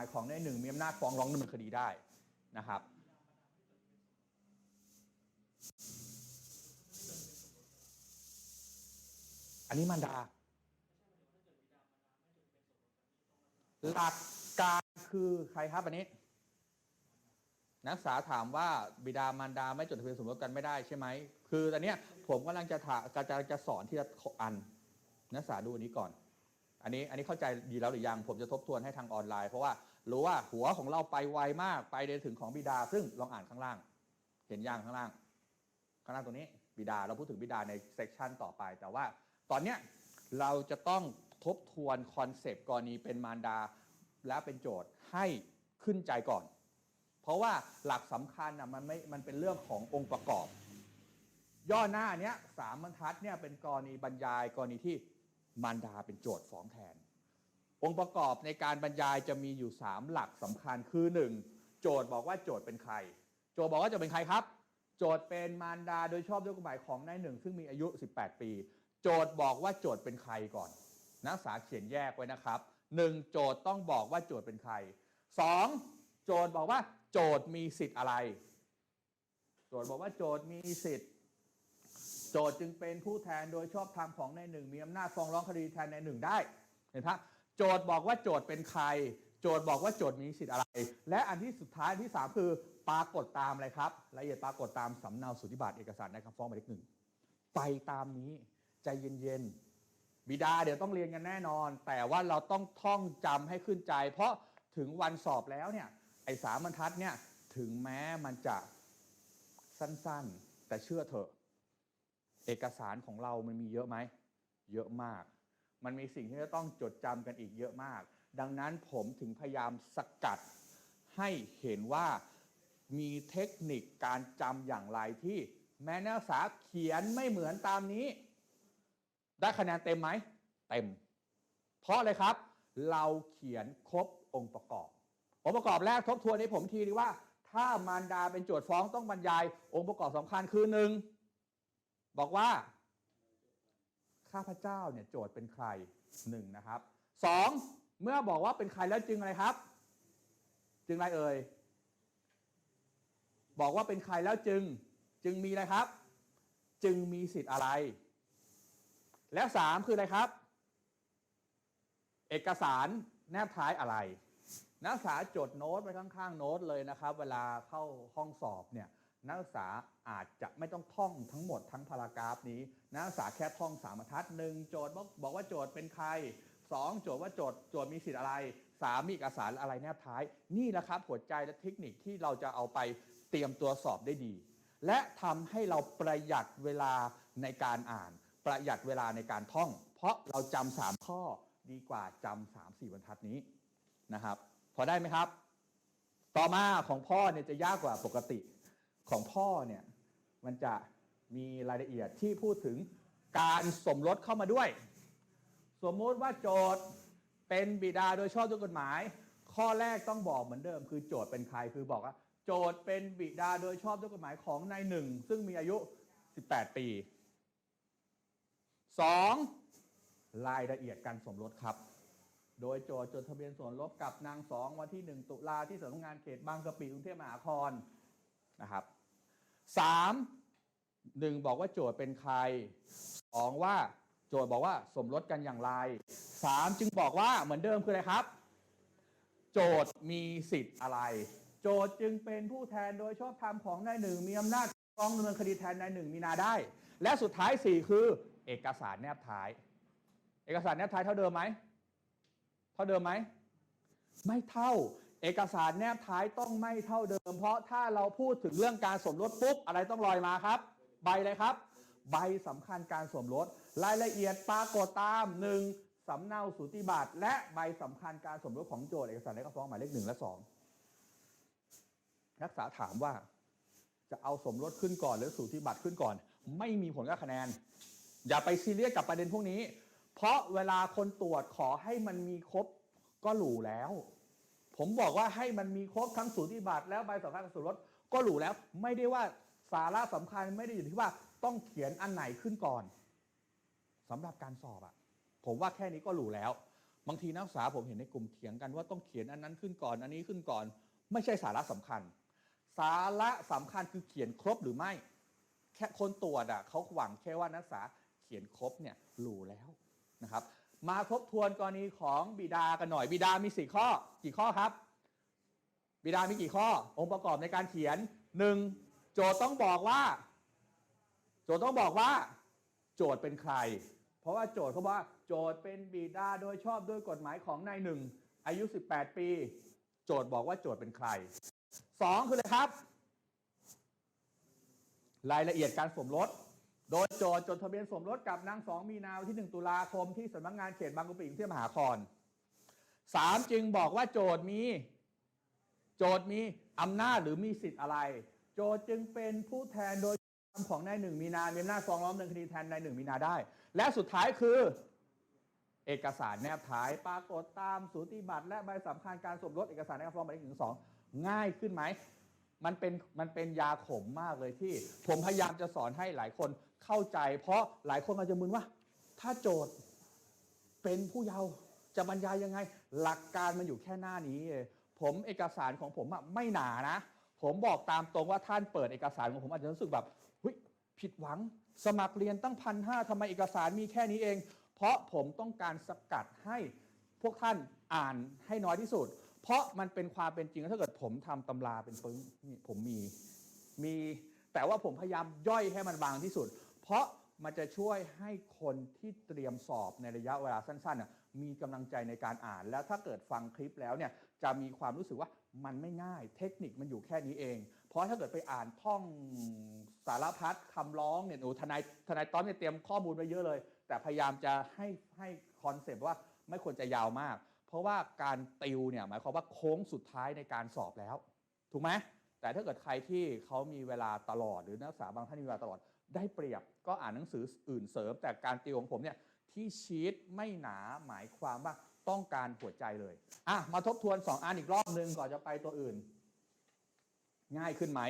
มายของในหนึ่งมีอำนาจฟ้องร้องดำเนินคดีได้นะครับอันนี้มันดา หลักการคือใครครับอันนี้ นักศึกษาถามว่าบิดามารดาไม่จดทะเบียนสมรสกันไม่ได้ใช่ไหม คือตอนนี้ผมกำลังจะถาจะจะจะสอนที่ละอัน นักศึกษาดูอันนี้ก่อน อันนี้อันนี้เข้าใจดีแล้วหรือยัง ผมจะทบทวนให้ทางออนไลน์ เพราะว่ารู้ว่าหัวของเราไปไวมากไปในถึงของบิดา ซึ่งลองอ่านข้างล่าง เห็นย่างข้างล่าง ข้างล่างตรงนี้บิดาเราพูดถึงบิดาในเซกชันต่อไป แต่ว่าตอนเนี้ยเราจะต้องทบทวนคอนเซปต์กรณีเป็นมารดา และเป็นโจทย์ให้ขึ้นใจก่อน เพราะว่าหลักสำคัญนะมันไม่มันเป็นเรื่องขององค์ประกอบ ย่อหน้าเนี้ยสามบรรทัดเนี่ยเป็นกรณีบรรยายกรณีที่ มารดาเป็นโจทย์ฟ้องแทน องค์ประกอบในการบรรยายจะมีอยู่ 3 หลักสำคัญคือ 1. โจทย์บอกว่าโจทย์เป็นใคร โจทย์บอกว่าโจทย์เป็นใครครับ โจทย์เป็นมารดาโดยชอบด้วยกฎหมายของนายหนึ่งซึ่งมีอายุ 18 ปี โจทย์บอกว่าโจทย์เป็นใครก่อน นักศึกษาเขียนแยกไว้นะครับ 1. โจทย์ต้องบอกว่าโจทย์เป็นใคร 2. โจทย์บอกว่า โจทย์มีสิทธิ์อะไร โจทย์บอกว่าโจทย์มีสิทธิ์ โจทจึงเป็นผู้แทนโดยชอบธรรมของในายหนึ่งมีอำนาจฟ้องร้องคดีแทนในายหนึ่งได้เห็นปะโจทบอกว่าโจทเป็นใคร โจทบอกว่าโจทมีสิทธิ์อะไร และอันที่สุดท้ายอันที่สามคือปรากฏตามอะไรครับรายละเอียดปรากฏตามสำเนาสุทธิบัตรเอกสารในคำฟ้องหมายเลขหนึ่งไปตามนี้ใจเย็นๆบิดาเดี๋ยวต้องเรียนกันแน่นอน แต่ว่าเราต้องท่องจำให้ขึ้นใจ เพราะถึงวันสอบแล้วเนี่ยไอ้สามบรรทัดเนี่ยถึงแม้มันจะสั้นๆ แต่เชื่อเถอะ เอกสารของเรามันมีเยอะไหม เยอะมาก มันมีสิ่งที่จะต้องจดจำกันอีกเยอะมาก ดังนั้นผมถึงพยายามสกัดให้เห็นว่ามีเทคนิคการจำอย่างไรที่แม้นักศึกษาเขียนไม่เหมือนตามนี้ ได้คะแนนเต็มไหม เต็ม เพราะอะไรครับ เราเขียนครบองค์ประกอบ องค์ประกอบแรกทบทวนให้ผมทีดีว่า ถ้ามารดาเป็นโจทย์ฟ้องต้องบรรยาย องค์ประกอบสำคัญคือหนึ่ง บอกว่า ข้าพเจ้าเนี่ยโจทย์เป็นใครหนึ่งนะครับสองเมื่อบอกว่าเป็นใครแล้วจึงอะไรครับ จึงอะไรเอ่ยบอกว่าเป็นใครแล้วจึงจึงมีอะไรครับ จึงมีสิทธิ์อะไร และสามคืออะไรครับ เอกสารแนบท้ายอะไร นักศึกษาจดโน้ตไว้ข้างๆโน้ตเลยนะครับ เวลาเข้าห้องสอบเนี่ย นักศึกษาอาจจะไม่ต้องท่องทั้งหมดทั้งพารากราฟนี้ นักศึกษาแค่ท่องสามบรรทัดหนึ่งโจทย์บอกบอกว่าโจทย์เป็นใครสองโจทย์ว่าโจทย์โจทย์มีสิทธิ์อะไรสามมีเอกสารอะไรแนบท้าย นี่แหละครับหัวใจและเทคนิคที่เราจะเอาไปเตรียมตัวสอบได้ดี และทำให้เราประหยัดเวลาในการอ่าน ประหยัดเวลาในการท่อง เพราะเราจำสามข้อดีกว่าจำสามสี่บรรทัดนี้นะครับ พอได้ไหมครับ ต่อมาของพ่อเนี่ยจะยากกว่าปกติ ของพ่อเนี่ยมันจะมีรายละเอียดที่พูดถึงการสมรสเข้ามาด้วย สมมติว่าโจทย์เป็นบิดาโดยชอบด้วยกฎหมาย ข้อแรกต้องบอกเหมือนเดิม คือโจทย์เป็นใครคือบอกว่า โจทย์เป็นบิดาโดยชอบด้วยกฎหมายของนายหนึ่งซึ่งมีอายุ 18 ปี 2. รายละเอียดการสมรสครับ โดยโจทย์จดทะเบียนสมรสกับนางสองวันที่ 1 ตุลาที่สำนักงานเขตบางกะปิกรุงเทพมหานครนะครับ สามหนึ่งบอกว่าโจทย์เป็นใครสองว่าโจทย์บอกว่าสมรสกันอย่างไรสามจึงบอกว่าเหมือนเดิมคืออะไรครับ โจทย์มีสิทธิ์อะไร โจทย์จึงเป็นผู้แทนโดยชอบธรรมของนายหนึ่งมีอำนาจฟ้องดำเนินคดีแทนนายหนึ่งมีนาได้ และสุดท้ายสี่คือ เอกสารแนบท้าย เอกสารแนบท้ายเท่าเดิมไหมเท่าเดิมไหมไม่เท่า เอกสารแนบท้ายต้องไม่เท่าเดิม เพราะถ้าเราพูดถึงเรื่องการสมรสปุ๊บอะไรต้องลอยมาครับ ใบเลยครับ ใบสำคัญการสมรสรายละเอียดปรากฏตามหนึ่งสำเนาสูติบัตรและใบสำคัญการสมรสของโจทย์เอกสารและคำฟ้องหมายเลขหนึ่งและสองนักศึกษาถามว่า จะเอาสมรสขึ้นก่อนหรือสูติบัตรขึ้นก่อน ไม่มีผลกับคะแนน อย่าไปซีเรียสกับประเด็นพวกนี้ เพราะเวลาคนตรวจขอให้มันมีครบก็หรูแล้ว ผมบอกว่าให้มันมีครบทั้งสูติบัตรแล้วใบสำคัญกับสูตรรถก็หรูแล้ว ไม่ได้ว่าสาระสำคัญไม่ได้อยู่ที่ว่าต้องเขียนอันไหนขึ้นก่อนสำหรับการสอบอะผมว่าแค่นี้ก็หรูแล้ว บางทีนักศึกษาผมเห็นในกลุ่มเถียงกันว่าต้องเขียนอันนั้นขึ้นก่อน อันนี้ขึ้นก่อน ไม่ใช่สาระสำคัญ สาระสำคัญคือเขียนครบหรือไม่ แค่คนตรวจอะเขาหวังแค่ว่านักศึกษาเขียนครบเนี่ยหรูแล้วนะครับ มาทบทวนกรณีของบิดากันหน่อยบิดามีสี่ข้อ กี่ข้อครับ บิดามีกี่ข้อ องค์ประกอบในการเขียนหนึ่งโจทย์ต้องบอกว่า โจทย์ต้องบอกว่า โจทย์เป็นใคร เพราะว่าโจทย์เขาบอกว่า โจทย์เป็นบิดาโดยชอบด้วยกฎหมายของนายหนึ่งอายุ 18 ปี โจทย์บอกว่าโจทย์เป็นใครสองคืออะไรครับ รายละเอียดการสมรส โดยโจทจดทะเบียนสมรสกับนางสองมีนาวันที่ 1 ตุลาคมที่สำนักงานเขตบางกะปิกรุงเทพมหานครสามจึงบอกว่าโจทมี โจทมีอำนาจหรือมีสิทธิ์อะไร โจทจึงเป็นผู้แทนโดยคำของนายหนึ่งมีนามีอำนาจฟ้องร้องดำเนินคดีแทนนายหนึ่งมีนาได้ และสุดท้ายคือ เอกสารแนบท้ายปรากฏตามสูติบัตรและใบสำคัญการสมรสเอกสารในการฟ้องหมายเลขหนึ่งสองง่ายขึ้นไหม มันเป็นมันเป็นยาขมมากเลยที่ ผมพยายามจะสอนให้หลายคนเข้าใจ เพราะหลายคนอาจจะมึนว่า ถ้าโจทย์เป็นผู้เยาว์จะบรรยายยังไง หลักการมันอยู่แค่หน้านี้เองผมเอกสารของผมอะไม่หนานะ ผมบอกตามตรงว่าท่านเปิดเอกสารของผมอาจจะรู้สึกแบบเฮ้ยผิดหวัง สมัครเรียนตั้งพันห้าทำไมเอกสารมีแค่นี้เอง เพราะผมต้องการสกัดให้พวกท่านอ่านให้น้อยที่สุด เพราะมันเป็นความเป็นจริงถ้าเกิดผมทำตำราเป็นปึ้งนี่ผมมีมีแต่ว่าผมพยายามย่อยให้มันบางที่สุด เพราะมันจะช่วยให้คนที่เตรียมสอบในระยะเวลาสั้นๆน่ะมีกำลังใจในการอ่าน แล้วถ้าเกิดฟังคลิปแล้วเนี่ยจะมีความรู้สึกว่ามันไม่ง่าย เทคนิคมันอยู่แค่นี้เอง เพราะถ้าเกิดไปอ่านท่องสารพัดคำร้องเนี่ยหนูทนายทนายต้อมเนี่ยเตรียมข้อมูลไว้เยอะเลย แต่พยายามจะให้ให้คอนเซปต์ว่าไม่ควรจะยาวมาก เพราะว่าการติวเนี่ยหมายความว่าโค้งสุดท้ายในการสอบแล้ว ถูกไหมแต่ถ้าเกิดใครที่เขามีเวลาตลอดหรือนักศึกษาบางท่านมีเวลาตลอดได้เปรียบก็อ่านหนังสืออื่นเสริม แต่การติวของผมเนี่ยที่ชีตไม่หนาหมายความว่าต้องการหัวใจเลยอะมาทบทวน 2อันอีกรอบหนึ่งก่อนจะไปตัวอื่น ง่ายขึ้นไหม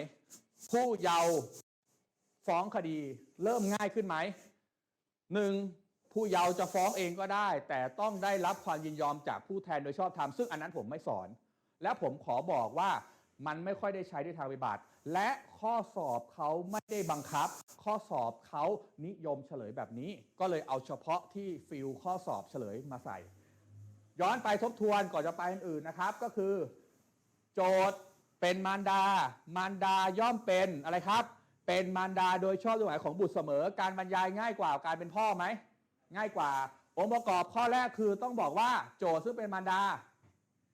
ผู้เยาว์ฟ้องคดีเริ่มง่ายขึ้นไหมหนึ่ง ผู้เยาว์จะฟ้องเองก็ได้ แต่ต้องได้รับความยินยอมจากผู้แทนโดยชอบธรรมซึ่งอันนั้นผมไม่สอน และผมขอบอกว่ามันไม่ค่อยได้ใช้ในทางปฏิบัติ และข้อสอบเขาไม่ได้บังคับ ข้อสอบเขานิยมเฉลยแบบนี้ ก็เลยเอาเฉพาะที่ฟิลข้อสอบเฉลยมาใส่ ย้อนไปทบทวนก่อนจะไปอื่นนะครับ ก็คือ โจทย์เป็นมารดา มารดาย่อมเป็นอะไรครับ เป็นมารดาโดยชอบด้วยหมายของบุตรเสมอ การบรรยายง่ายกว่าการเป็นพ่อไหม ง่ายกว่า องค์ประกอบข้อแรกคือต้องบอกว่าโจทย์ซึ่งเป็นมารดา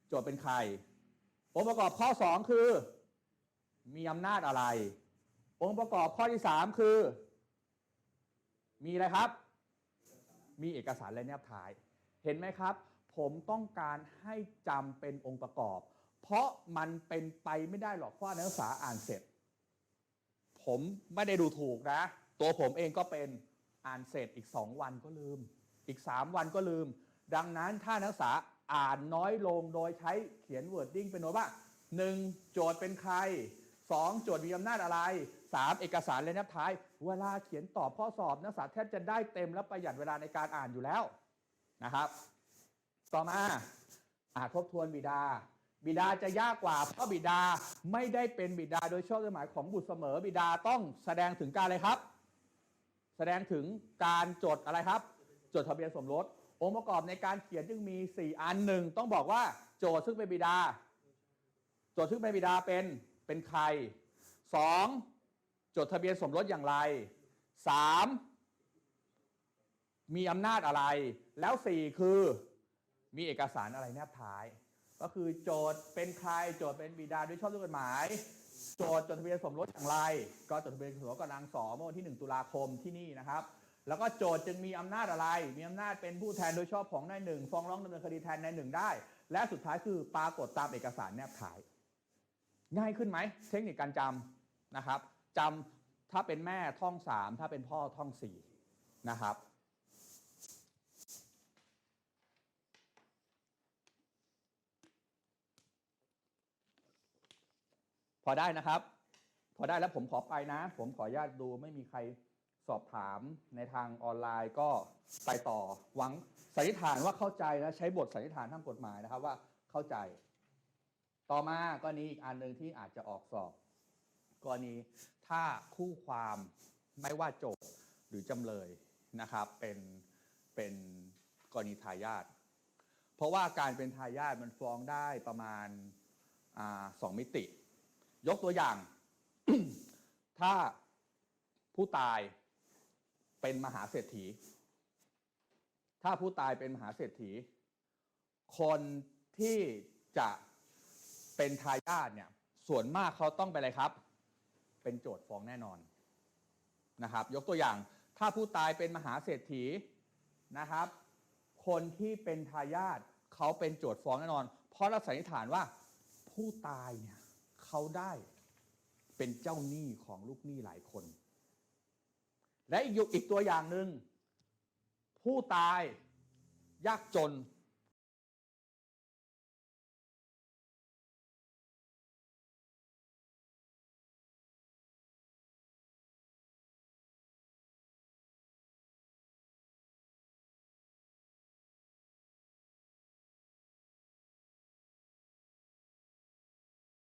โจทย์เป็นใคร องค์ประกอบข้อ 2 คือ มีอำนาจอะไร องค์ประกอบข้อที่ 3 คือ มีอะไรครับ มีเอกสารและแนบท้าย เห็นไหมครับ ผมต้องการให้จำเป็นองค์ประกอบ เพราะมันเป็นไปไม่ได้หรอกเพราะนักศึกษาอ่านเสร็จ ผมไม่ได้ดูถูกนะ ตัวผมเองก็เป็น อ่านเสร็จอีก 2 วันก็ลืม อีก 3 วันก็ลืม ดังนั้นถ้านักศึกษาอ่านน้อยลงโดยใช้เขียน wording เป็นโน้ตว่า 1. โจทย์เป็นใคร 2. โจทย์มีอำนาจอะไร 3. เอกสารและแนบท้าย เวลาเขียนตอบข้อสอบนักศึกษาแทบจะได้เต็มและประหยัดเวลาในการอ่านอยู่แล้วนะครับ ต่อมาอ่าทบทวนบิดา บิดาจะยากกว่าเพราะบิดาไม่ได้เป็นบิดาโดยชอบด้วยหมายของบุตรเสมอบิดาต้องแสดงถึงการอะไรครับ แสดงถึงการจดอะไรครับ จดทะเบียนสมรสองค์ประกอบในการเขียนจึงมี 4 อันหนึ่งต้องบอกว่าโจทย์ซึ่งเป็นบิดา โจทย์ซึ่งเป็นบิดาเป็นเป็นใคร 2. จดทะเบียนสมรสอย่างไร 3. มีอำนาจอะไร แล้ว 4 คือมีเอกสารอะไรแนบท้าย ก็คือโจทย์เป็นใครโจทย์เป็นบิดาด้วยชอบด้วยกฎหมาย โจทย์จดทะเบียนสมรสอย่างไร ก็จดทะเบียนสมรสกับนางสอเมื่อวันที่ 1 ตุลาคมที่นี่นะครับ แล้วก็โจทย์จึงมีอำนาจอะไร มีอำนาจเป็นผู้แทนโดยชอบของนายหนึ่งฟ้องร้องดำเนินคดีแทนนายหนึ่งได้ และสุดท้ายคือปรากฏตามเอกสารแนบท้าย ง่ายขึ้นไหมเทคนิคการจำนะครับจำถ้าเป็นแม่ท่องสามถ้าเป็นพ่อท่องสี่นะครับ พอได้นะครับ พอได้แล้วผมขอไปนะ ผมขออนุญาตดูไม่มีใครสอบถามในทางออนไลน์ก็ไปต่อหวังสันนิษฐานว่าเข้าใจนะใช้บทสันนิษฐานทางกฎหมายนะครับว่าเข้าใจ ต่อมาก็นี้อีกอันหนึ่งที่อาจจะออกสอบกรณีถ้าคู่ความไม่ว่าโจทย์หรือจำเลยนะครับเป็นเป็นกรณีทายาทเพราะว่าการเป็นทายาทมันฟ้องได้ประมาณสองมิติ ยกตัวอย่าง ถ้าผู้ตายเป็นมหาเศรษฐี ถ้าผู้ตายเป็นมหาเศรษฐี คนที่จะเป็นทายาทเนี่ย ส่วนมากเขาต้องเป็นอะไรครับ เป็นโจทย์ฟ้องแน่นอนนะครับ ยกตัวอย่างถ้าผู้ตายเป็นมหาเศรษฐีนะครับ คนที่เป็นทายาทเขาเป็นโจทย์ฟ้องแน่นอน เพราะเราสันนิษฐานว่าผู้ตายเนี่ย เขาได้เป็นเจ้าหนี้ของลูกหนี้หลายคน และอีกอยู่อีกตัวอย่างหนึ่งผู้ตายยากจน